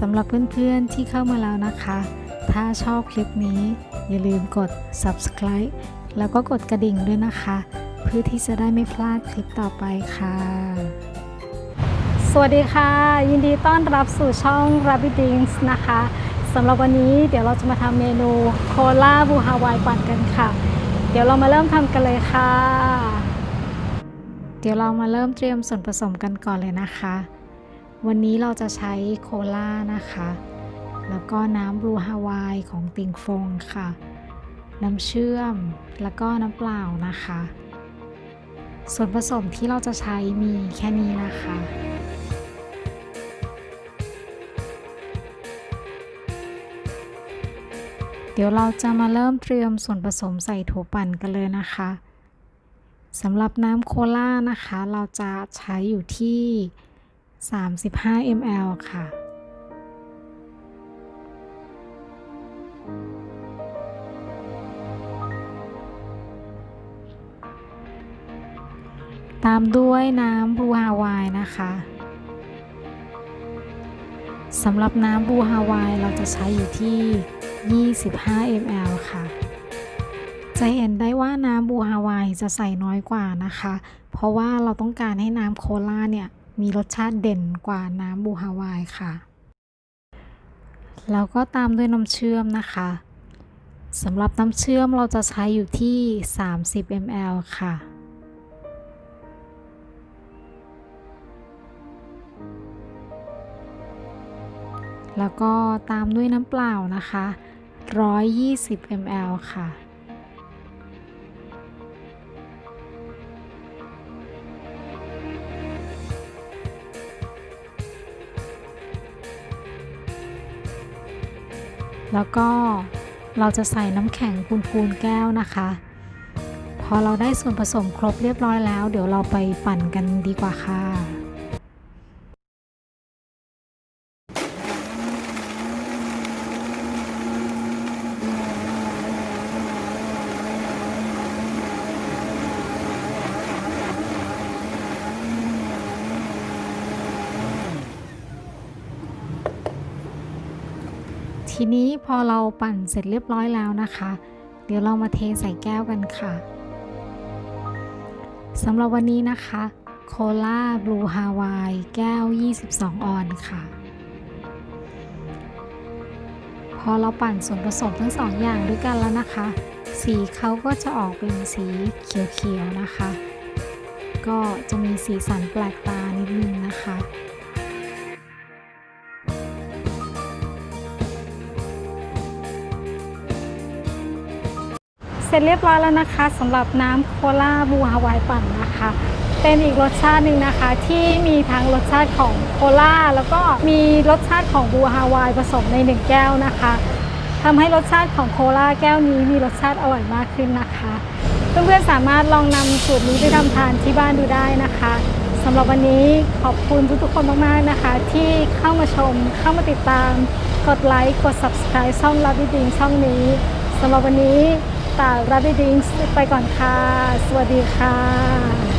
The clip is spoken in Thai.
สำหรับเพื่อนๆที่เข้ามาแล้วนะคะ ถ้าชอบคลิปนี้ อย่าลืมกด subscribe แล้วก็กดกระดิ่งด้วยนะคะ เพื่อที่จะได้ไม่พลาดคลิปต่อไปค่ะ สวัสดีค่ะ ยินดีต้อนรับสู่ช่อง Rabbit Dings นะคะสำหรับวันนี้เดี๋ยวเราจะมาทำเมนูโคลาบูฮาวายปั่นกันค่ะ เดี๋ยวเรามาเริ่มทำกันเลยค่ะ เดี๋ยวเรามาเริ่มเตรียมส่วนผสมกันก่อนเลยนะคะ วันนี้เราจะใช้โคลานะคะ แล้วก็น้ำบลูฮาวายของติงฟงค่ะ น้ำเชื่อม แล้วก็น้ำเปล่านะคะ ส่วนผสมที่เราจะใช้มีแค่นี้นะคะเดี๋ยวเราจะมาเริ่มเตรียมส่วนผสมใส่โถปั่นกันเลยนะคะสำหรับน้ำโคลานะคะ เราจะใช้อยู่ที่ 35 ml ค่ะ ตามด้วยน้ำบูฮาวายนะคะสำหรับน้ำบูฮาวายเราจะใช้อยู่ที่ 25 ml ค่ะ จะเห็นได้ว่าน้ำบูฮาวายจะใส่น้อยกว่านะคะ เพราะว่าเราต้องการให้น้ำโคลาเนี่ย มีรสชาติเด่นกว่าน้ำบูฮาวายค่ะ แล้วก็ตามด้วยน้ำเชื่อมนะคะสำหรับน้ำเชื่อมเราจะใช้อยู่ที่ 30 ml ค่ะ แล้วก็ตามด้วยน้ำเปล่านะคะ 120 ml ค่ะ แล้วก็เราจะใส่น้ำแข็งพูนๆแก้วนะคะ พอเราได้ส่วนผสมครบเรียบร้อยแล้ว เดี๋ยวเราไปปั่นกันดีกว่าค่ะ ทีนี้พอเราปั่นเสร็จเรียบร้อยแล้วนะคะ เดี๋ยวเรามาเทใส่แก้วกันค่ะสำหรับวันนี้นะคะ โคลาบลูฮาวายแก้ว 22 ออนค่ะ พอเราปั่นส่วนผสมทั้งสองอย่างด้วยกันแล้วนะคะ สีเขาก็จะออกเป็นสีเขียวๆนะคะ ก็จะมีสีสันแปลกตานิดนึงนะคะ เสร็จเรียบร้อยแล้วนะคะสำหรับน้ำโคลาบูฮาวายปั่นนะคะ เป็นอีกรสชาติหนึ่งนะคะ ที่มีทั้งรสชาติของโคลาแล้วก็มีรสชาติของบูฮาวายผสมในหนึ่งแก้วนะคะทำให้รสชาติของโคลาแก้วนี้มีรสชาติอร่อยมากขึ้นนะคะ เพื่อนๆสามารถลองนำสูตรนี้ไปทำทานที่บ้านดูได้นะคะสำหรับวันนี้ขอบคุณทุกๆคนมากๆนะคะ ที่เข้ามาชมเข้ามาติดตาม กดไลค์กด subscribe ช่อง r a b b i t d i n g ช่องนี้สำหรับวันนี้ ตา r a b b i t d i n g ไปก่อนค่ะ สวัสดีค่ะ